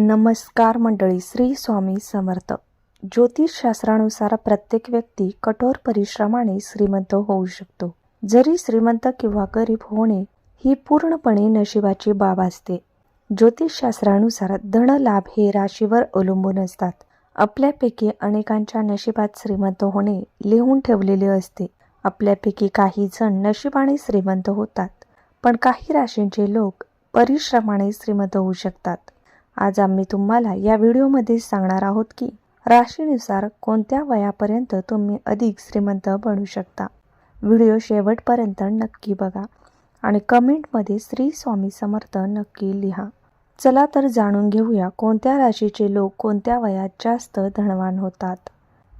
नमस्कार मंडळी श्री स्वामी समर्थ. ज्योतिषशास्त्रानुसार प्रत्येक व्यक्ती कठोर परिश्रमाने श्रीमंत होऊ शकतो. जरी श्रीमंत किंवा गरीब होणे ही पूर्णपणे नशिबाची बाब असते. ज्योतिषशास्त्रानुसार धन लाभ हे राशीवर अवलंबून असतात. आपल्यापैकी अनेकांच्या नशिबात श्रीमंत होणे लिहून ठेवलेले असते. आपल्यापैकी काही जण नशिबाने श्रीमंत होतात पण काही राशींचे लोक परिश्रमाने श्रीमंत होऊ शकतात. आज आम्ही तुम्हाला या व्हिडिओमध्ये सांगणार आहोत की राशीनुसार कोणत्या वयापर्यंत तुम्ही अधिक श्रीमंत बनू शकता. व्हिडिओ शेवटपर्यंत नक्की बघा आणि कमेंटमध्ये श्री स्वामी समर्थ नक्की लिहा. चला तर जाणून घेऊया कोणत्या राशीचे लोक कोणत्या वयात जास्त धनवान होतात.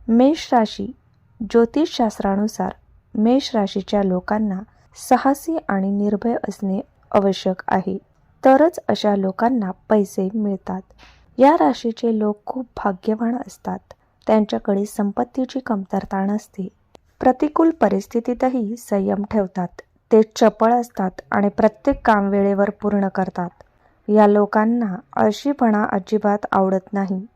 मेष राशी ज्योतिषशास्त्रानुसार मेष राशीच्या लोकांना साहसी आणि निर्भय असणे आवश्यक आहे. तरच अशा लोकांना पैसे मिळतात. या राशीचे लोक खूप भाग्यवान असतात. त्यांच्याकडे संपत्तीची कमतरता नसते. प्रतिकूल परिस्थितीतही संयम ठेवतात. ते चपळ असतात आणि प्रत्येक काम वेळेवर पूर्ण करतात. या लोकांना अळशीपणा अजिबात आवडत नाही.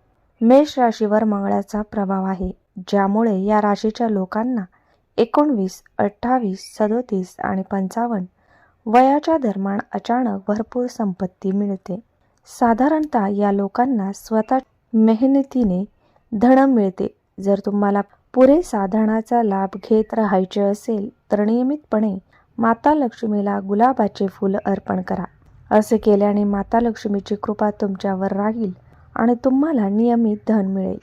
मेष राशीवर मंगळाचा प्रभाव आहे ज्यामुळे या राशीच्या लोकांना एकोणवीस अठ्ठावीस सदोतीस आणि पंचावन्न वयाच्या दरम्यान अचानक भरपूर संपत्ती मिळते. साधारणतः या लोकांना स्वतः मेहनतीने धन मिळते. जर तुम्हाला पुरेसा धनाचा लाभ घेत राहायचे असेल तर नियमितपणे माता लक्ष्मीला गुलाबाचे फूल अर्पण करा. असे केल्याने माता लक्ष्मीची कृपा तुमच्यावर राहील आणि तुम्हाला नियमित धन मिळेल.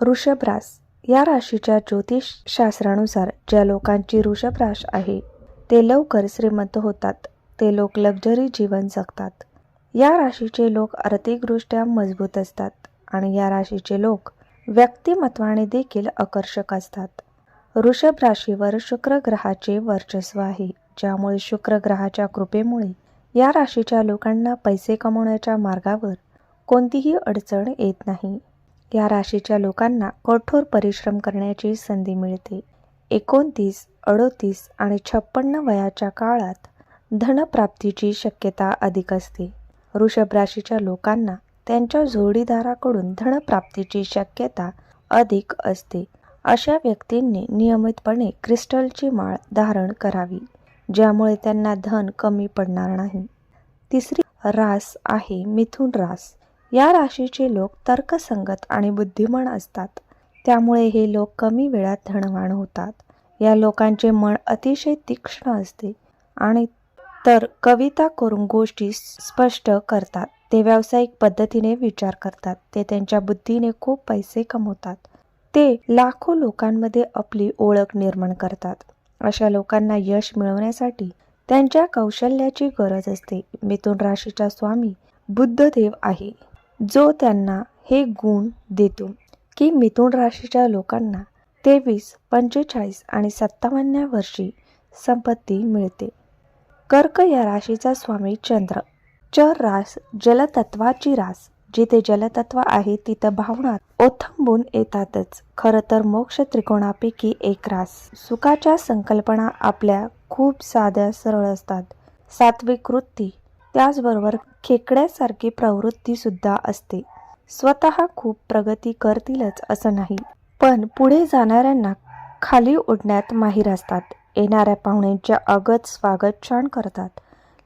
वृषभ रास या राशीच्या ज्योतिषशास्त्रानुसार ज्या लोकांची वृषभ राश आहे ते लवकर श्रीमंत होतात. ते लोक लक्झरी जीवन जगतात. या राशीचे लोक आर्थिकदृष्ट्या मजबूत असतात आणि या राशीचे लोक व्यक्तिमत्वाने देखील आकर्षक असतात. वृषभ राशीवर शुक्र ग्रहाचे वर्चस्व आहे. ज्यामुळे शुक्र ग्रहाच्या कृपेमुळे या राशीच्या लोकांना पैसे कमवण्याच्या मार्गावर कोणतीही अडचण येत नाही. या राशीच्या लोकांना कठोर परिश्रम करण्याची संधी मिळते. एकोणतीस अडोतीस आणि छप्पन्न वयाच्या काळात धनप्राप्तीची शक्यता अधिक असते. वृषभ राशीच्या लोकांना त्यांच्या जोडीदाराकडून धनप्राप्तीची शक्यता अधिक असते. अशा व्यक्तींनी नियमितपणे क्रिस्टलची माळ धारण करावी ज्यामुळे त्यांना धन कमी पडणार नाही. तिसरी रास आहे मिथुन रास. या राशीचे लोक तर्कसंगत आणि बुद्धिमान असतात. त्यामुळे हे लोक कमी वेळात धनवान होतात. या लोकांचे मन अतिशय तीक्ष्ण असते आणि तर कविता करून गोष्टी स्पष्ट करतात. ते व्यावसायिक पद्धतीने विचार करतात. ते त्यांच्या बुद्धीने खूप पैसे कमवतात. ते लाखो लोकांमध्ये आपली ओळख निर्माण करतात. अशा लोकांना यश मिळवण्यासाठी त्यांच्या कौशल्याची गरज असते. मिथुन राशीचा स्वामी बुद्धदेव आहे. जो त्यांना हे गुण देतो. की मिथुन राशीच्या लोकांना तेवीस पंचेचाळीस आणि सत्तावन्नव्या वर्षी संपत्ती मिळते. कर्क या राशीचा स्वामी चंद्र. चर रास जलतत्वाची रास. जिथे जलतत्व आहे तिथं भावना ओथंबून येतातच. खरं तर मोक्ष त्रिकोणापैकी एक रास. सुखाच्या संकल्पना आपल्या खूप साध्या सरळ असतात. सात्विक वृत्ती. त्याचबरोबर खेकड्यासारखी प्रवृत्ती सुद्धा असते. स्वतः खूप प्रगती करतीलच असं नाही. पण पुढे जाणाऱ्यांना खाली ओढण्यात माहीर असतात. येणाऱ्या पाहुण्यांच्या अगत स्वागत छान करतात.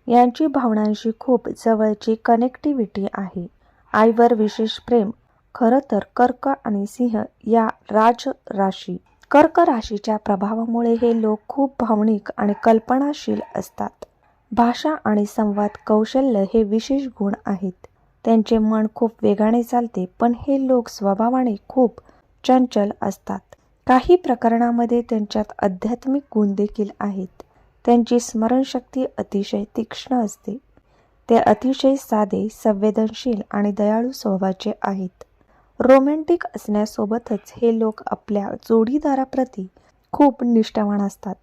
यांची भावनांशी खूप जवळची कनेक्टिव्हिटी आहे. आईवर विशेष प्रेम खरं तर कर्क आणि सिंह या राज राशी. कर्क राशीच्या प्रभावामुळे हे लोक खूप भावनिक आणि कल्पनाशील असतात. भाषा आणि संवाद कौशल्य हे विशेष गुण आहेत. त्यांचे मन खूप वेगाने चालते पण हे लोक स्वभावाने खूप चंचल असतात. काही प्रकरणामध्ये त्यांच्यात आध्यात्मिक गुण देखील आहेत. त्यांची स्मरणशक्ती अतिशय तीक्ष्ण असते. ते अतिशय साधे संवेदनशील आणि दयाळू स्वभावाचे आहेत. रोमॅन्टिक असण्यासोबतच हे लोक आपल्या जोडीदाराप्रती खूप निष्ठावान असतात.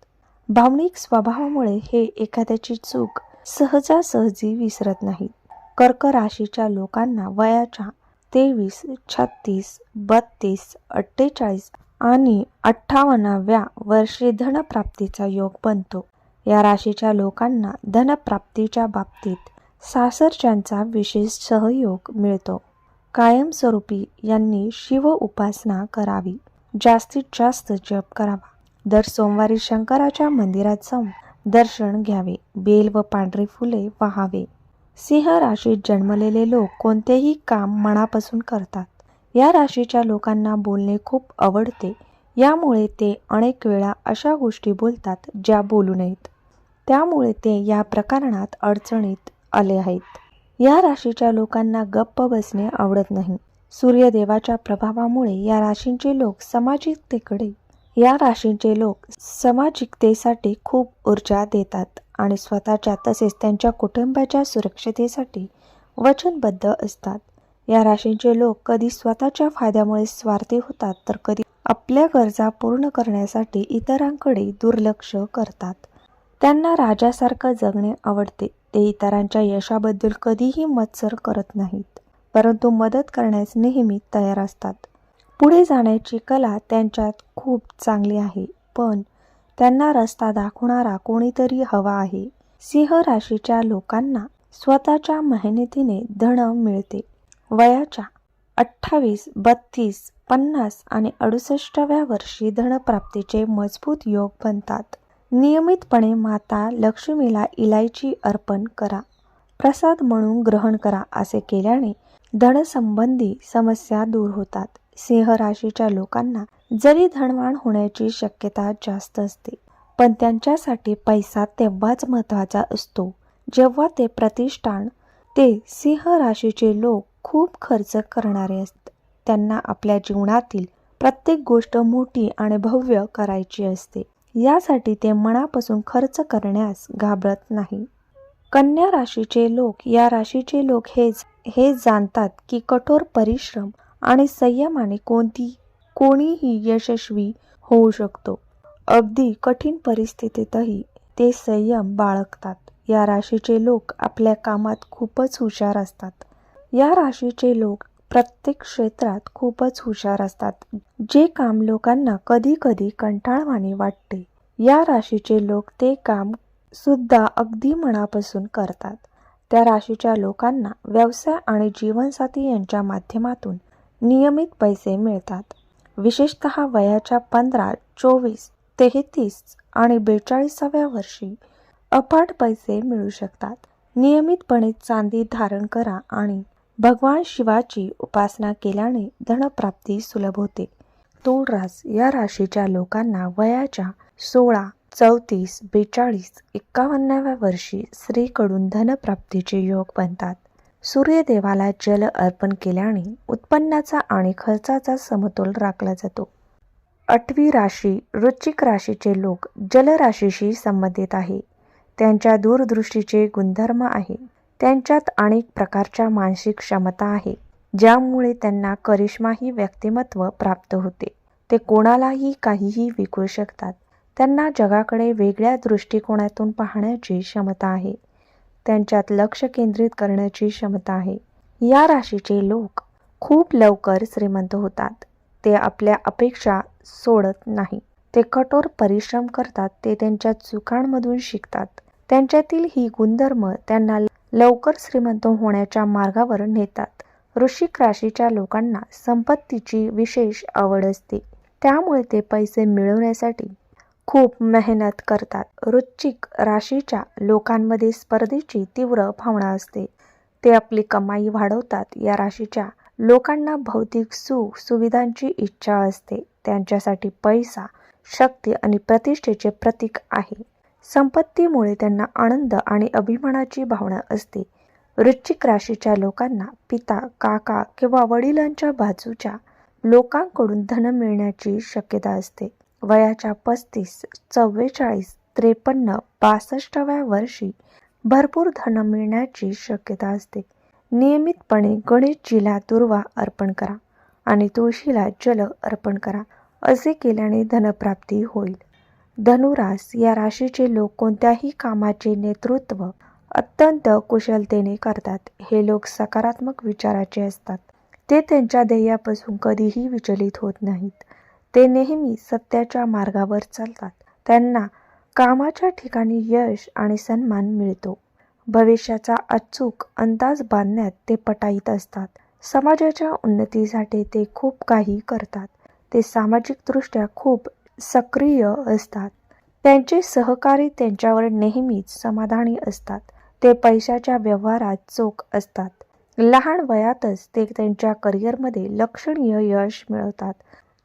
भावनिक स्वभावामुळे हे एखाद्याची चूक सहजासहजी विसरत नाहीत. कर्क राशीच्या लोकांना वयाच्या तेवीस छत्तीस बत्तीस अठ्ठेचाळीस आणि अठ्ठावन्नाव्या वर्षी धनप्राप्तीचा योग बनतो. या राशीच्या लोकांना धनप्राप्तीच्या बाबतीत सासरच्यांचा विशेष सहयोग मिळतो. कायमस्वरूपी यांनी शिव उपासना करावी. जास्तीत जास्त जप करावा. दर सोमवारी शंकराच्या मंदिरात जाऊन दर्शन घ्यावे. बेल व पांढरी फुले वाहावे. सिंह राशीत जन्मलेले लोक कोणतेही काम मनापासून करतात. या राशीच्या लोकांना बोलणे खूप आवडते. यामुळे ते अनेक वेळा अशा गोष्टी बोलतात ज्या बोलू नयेत. त्यामुळे ते या प्रकरणात अडचणीत आले आहेत. या राशीच्या लोकांना गप्प बसणे आवडत नाही. सूर्यदेवाच्या प्रभावामुळे या राशींचे लोक सामाजिकतेकडे या राशींचे लोक सामाजिकतेसाठी खूप ऊर्जा देतात. आणि स्वतःच्या तसेच त्यांच्या कुटुंबाच्या सुरक्षतेसाठी वचनबद्ध असतात. या राशींचे लोक कधी स्वतःच्या फायद्यामुळे स्वार्थी होतात तर कधी आपल्या गरजा पूर्ण करण्यासाठी इतरांकडे दुर्लक्ष करतात. त्यांना राजासारखं जगणे आवडते. ते इतरांच्या यशाबद्दल कधीही मत्सर करत नाहीत परंतु मदत करण्यास नेहमी तयार असतात. पुढे जाण्याची कला त्यांच्यात खूप चांगली आहे पण त्यांना रस्ता दाखवणारा कोणीतरी हवा आहे. सिंह राशीच्या लोकांना स्वतःच्या मेहनतीने धन मिळते. वयाच्या अठ्ठावीस बत्तीस पन्नास आणि अडुसष्टव्या वर्षी धनप्राप्तीचे मजबूत योग बनतात. नियमितपणे माता लक्ष्मीला इलायची अर्पण करा. प्रसाद म्हणून ग्रहण करा असे केल्याने धनसंबंधी समस्या दूर होतात. सिंह राशीच्या लोकांना जरी धनवान होण्याची शक्यता जास्त असते पण त्यांच्यासाठी पैसा तेव्हाच महत्त्वाचा असतो जेव्हा ते प्रतिष्ठान ते सिंह राशीचे लोक खूप खर्च करणारे असतात त्यांना आपल्या जीवनातील प्रत्येक गोष्ट मोठी आणि भव्य करायची असते. यासाठी ते मनापासून खर्च करण्यास घाबरत नाही. कन्या राशीचे लोक या राशीचे लोक हे हे जाणतात की कठोर परिश्रम आणि संयमाने कोणती कोणीही यशस्वी होऊ शकतो. अगदी कठीण परिस्थितीतही ते संयम बाळगतात. या राशीचे लोक आपल्या कामात खूपच हुशार असतात. या राशीचे लोक प्रत्येक क्षेत्रात खूपच हुशार असतात. जे काम लोकांना कधी कधी कंटाळवाणे वाटते या राशीचे लोक ते काम सुद्धा अगदी मनापासून करतात. त्या राशीच्या लोकांना व्यवसाय आणि जीवनसाथी यांच्या माध्यमातून नियमित पैसे मिळतात. विशेषत वयाच्या पंधरा चोवीस तेहतीस आणि बेचाळीसाव्या वर्षी अफाट पैसे मिळू शकतात. नियमितपणे चांदी धारण करा आणि भगवान शिवाची उपासना केल्याने धनप्राप्ती सुलभ होते. तूळ रास या राशीच्या लोकांना वयाच्या सोळा चौतीस बेचाळीस एक्कावन्नाव्या वर्षी स्त्रीकडून धनप्राप्तीचे योग बनतात. सूर्यदेवाला जल अर्पण केल्याने उत्पन्नाचा आणि खर्चाचा समतोल राखला जातो. आठवी राशी वृश्चिक राशीचे लोक जलराशीशी संबंधित आहे. त्यांच्या दूरदृष्टीचे गुणधर्म आहे. त्यांच्यात अनेक प्रकारच्या मानसिक क्षमता आहे. ज्यामुळे त्यांना करिश्माही व्यक्तिमत्व प्राप्त होते. ते कोणालाही काहीही विकू शकतात. त्यांना जगाकडे वेगळ्या दृष्टिकोनातून पाहण्याची क्षमता आहे. त्यांच्यात लक्ष केंद्रित करण्याची क्षमता आहे. या राशीचे लोक खूप लवकर श्रीमंत होतात. ते आपल्या अपेक्षा सोडत नाही. ते कठोर परिश्रम करतात. ते त्यांच्या चुकांमधून शिकतात. त्यांच्यातील ही गुणधर्म त्यांना लवकर श्रीमंत होण्याच्या मार्गावर नेतात. वृश्चिक राशीच्या लोकांना संपत्तीची विशेष आवड असते. त्यामुळे ते पैसे मिळवण्यासाठी खूप मेहनत करतात. वृश्चिक राशीच्या लोकांमध्ये स्पर्धेची तीव्र भावना असते. ते आपली कमाई वाढवतात. या राशीच्या लोकांना भौतिक सुख सुविधांची इच्छा असते. त्यांच्यासाठी पैसा शक्ती आणि प्रतिष्ठेचे प्रतीक आहे. संपत्तीमुळे त्यांना आनंद आणि अभिमानाची भावना असते. वृश्चिक राशीच्या लोकांना पिता काका किंवा वडिलांच्या बाजूच्या लोकांकडून धन मिळण्याची शक्यता असते. वयाच्या पस्तीस चव्वेचाळीस त्रेपन्न बासष्टव्या वर्षी भरपूर धन मिळण्याची शक्यता असते. नियमितपणे गणेशजीला दुर्वा अर्पण करा आणि तुळशीला जल अर्पण करा असे केल्याने धनप्राप्ती होईल. धनुरास या राशीचे लोक कोणत्याही कामाचे नेतृत्व अत्यंत कुशलतेने करतात हे लोक सकारात्मक विचाराचे असतात. ते त्यांच्या ध्येयापासून कधीही विचलित होत नाहीत. ते नेहमी सत्याच्या मार्गावर चालतात. त्यांना कामाच्या ठिकाणी यश आणि सन्मान मिळतो. भविष्याचा अचूक अंदाज बांधण्यात ते पटाईत असतात. समाजाच्या उन्नतीसाठी ते खूप काही करतात. ते सामाजिकदृष्ट्या खूप सक्रिय असतात. त्यांचे सहकारी त्यांच्यावर नेहमीच समाधानी असतात. ते पैशाच्या व्यवहारात चोख असतात. लहान वयातच ते त्यांच्या करिअरमध्ये लक्षणीय यश मिळवतात.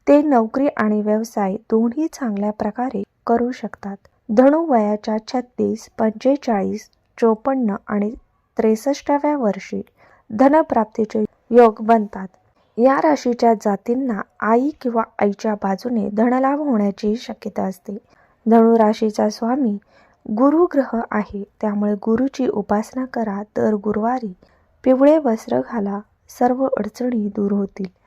ते नोकरी आणि व्यवसाय दोन्ही चांगल्या प्रकारे करू शकतात. धनु वयाच्या छत्तीस पंचेचाळीस चोपन्न आणि त्रेसष्टाव्या वर्षी धनप्राप्तीचे योग बनतात. या राशीच्या जातींना आई किंवा आईच्या बाजूने धनलाभ होण्याची शक्यता असते. धनु राशीचा स्वामी गुरु ग्रह आहे. त्यामुळे गुरुची उपासना करा तर गुरुवारी पिवळे वस्त्र घाला. सर्व अडचणी दूर होतील.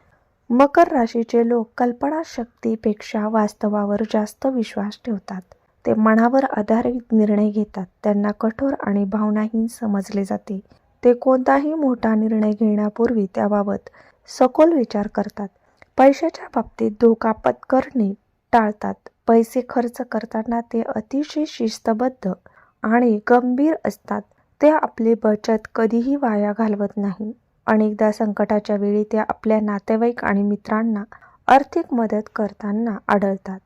मकर राशीचे लोक कल्पनाशक्तीपेक्षा वास्तवावर जास्त विश्वास ठेवतात. ते मनावर आधारित निर्णय घेतात. त्यांना कठोर आणि भावनाहीन समजले जाते. ते कोणताही मोठा निर्णय घेण्यापूर्वी त्याबाबत सखोल विचार करतात. पैशाच्या बाबतीत धोका पत्करणे टाळतात. पैसे खर्च करताना ते अतिशय शिस्तबद्ध आणि गंभीर असतात. ते आपली बचत कधीही वाया घालवत नाही. अनेकदा संकटाच्या वेळी त्या आपल्या नातेवाईक आणि मित्रांना आर्थिक मदत करताना आढळतात.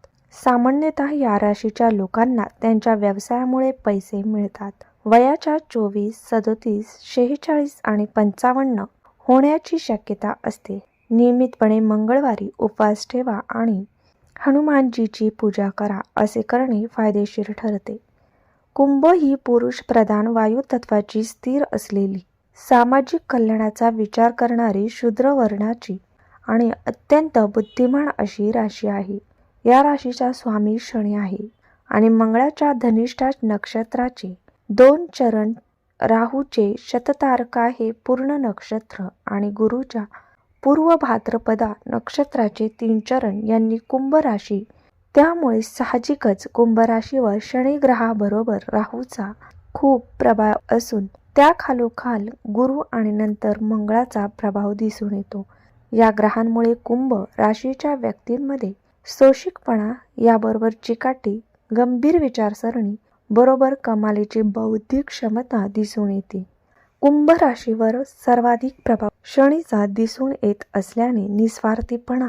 सामान्यतः या राशीच्या लोकांना त्यांच्या व्यवसायामुळे पैसे मिळतात. वयाच्या चोवीस सदोतीस शेहेचाळीस आणि पंचावन्न होण्याची शक्यता असते. नियमितपणे मंगळवारी उपवास ठेवा आणि हनुमानजीची पूजा करा असे करणे फायदेशीर ठरते. कुंभ ही पुरुष प्रधान वायुतत्वाची स्थिर असलेली सामाजिक कल्याणाचा विचार करणारी शूद्र वर्णाची आणि अत्यंत बुद्धिमान अशी राशी आहे. या राशीचा स्वामी शनी आहे आणि मंगळाच्या धनिष्ठा नक्षत्राचे दोन चरण राहूचे शततारका हे पूर्ण नक्षत्र आणि गुरुच्या पूर्व भाद्रपदा नक्षत्राचे तीन चरण यांनी कुंभ राशी. त्यामुळे साहजिकच कुंभ राशीवर शनी ग्रहाबरोबर राहूचा खूप प्रभाव असून त्या खालोखाल गुरु आणि नंतर मंगळाचा प्रभाव दिसून येतो. या ग्रहांमुळे कुंभ राशीच्या व्यक्तींमध्ये सोशिकपणा याबरोबर चिकाटी गंभीर विचारसरणी बरोबर कमालीची बौद्धिक क्षमता दिसून येते. कुंभ राशीवर सर्वाधिक प्रभाव शनीचा दिसून येत असल्याने निस्वार्थीपणा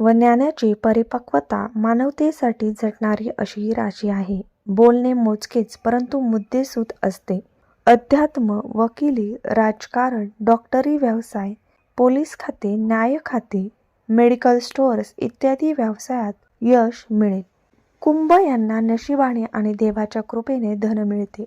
व ज्ञानाची परिपक्वता मानवतेसाठी झटणारी अशी ही राशी आहे. बोलणे मोजकेच परंतु मुद्देसूद असते. अध्यात्म वकिली राजकारण डॉक्टरी व्यवसाय पोलीस खाते न्याय खाते मेडिकल स्टोअर्स इत्यादी व्यवसायात यश मिळेल. कुंभ यांना नशिबाने आणि देवाच्या कृपेने धन मिळते.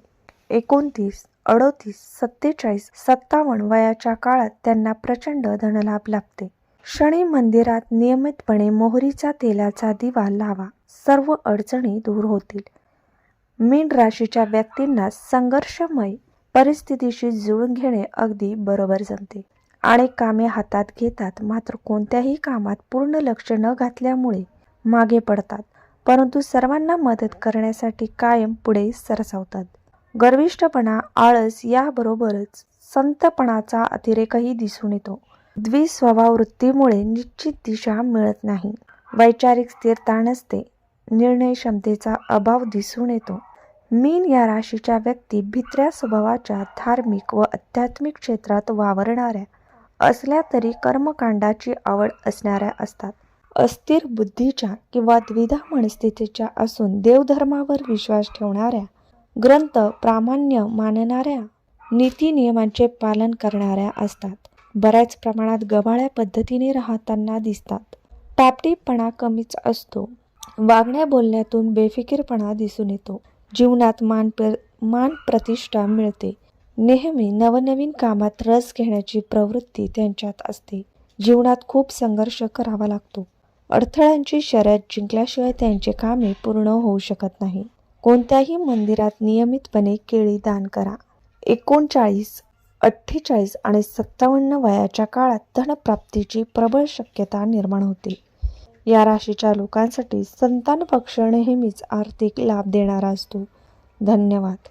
एकोणतीस अडोतीस सत्तेचाळीस सत्तावन्न वयाच्या काळात त्यांना प्रचंड धनलाभ लाभते. शनी मंदिरात नियमितपणे मोहरीचा तेलाचा दिवा लावा सर्व अडचणी दूर होतील. मीन राशीच्या व्यक्तींना संघर्षमय परिस्थितीशी जुळून घेणे अगदी बरोबर जमते. अनेक कामे हातात घेतात मात्र कोणत्याही कामात पूर्ण लक्ष न घातल्यामुळे मागे पडतात. परंतु सर्वांना मदत करण्यासाठी कायम पुढे सरसावतात. गर्विष्ठपणा आळस याबरोबरच संतपणाचा अतिरेकही दिसून येतो. द्विस्वभाव वृत्तीमुळे निश्चित दिशा मिळत नाही. वैचारिक स्थिरता नसते. निर्णय क्षमतेचा अभाव दिसून येतो. मीन या राशीच्या व्यक्ती भित्र्या स्वभावाच्या धार्मिक व आध्यात्मिक क्षेत्रात वावरणाऱ्या असल्या तरी कर्मकांडाची आवड असणाऱ्या असतात. अस्थिर बुद्धीच्या किंवा द्विधा मनस्थितीच्या असून देवधर्मावर विश्वास ठेवणाऱ्या ग्रंथ प्रामाण्य मानणाऱ्या नीती नियमांचे पालन करणाऱ्या असतात. बऱ्याच प्रमाणात गबाळ्या पद्धतीने राहताना दिसतात. टापटीपणा कमीच असतो. वागण्या बोलण्यातून बेफिकीरपणा दिसून येतो. जीवनात मान प्र मान प्रतिष्ठा मिळते. नेहमी नवनवीन कामात रस घेण्याची प्रवृत्ती त्यांच्यात असते. जीवनात खूप संघर्ष करावा लागतो. अडथळ्यांची शर्यत जिंकल्याशिवाय त्यांचे कामे पूर्ण होऊ शकत नाही. कोणत्याही मंदिरात नियमितपणे केळी दान करा. एकोणचाळीस अठ्ठेचाळीस आणि सत्तावन्न वयाच्या काळात धनप्राप्तीची प्रबळ शक्यता निर्माण होते. या राशीच्या लोकांसाठी संतान पक्ष नेहमीच आर्थिक लाभ देणारा असतो. धन्यवाद.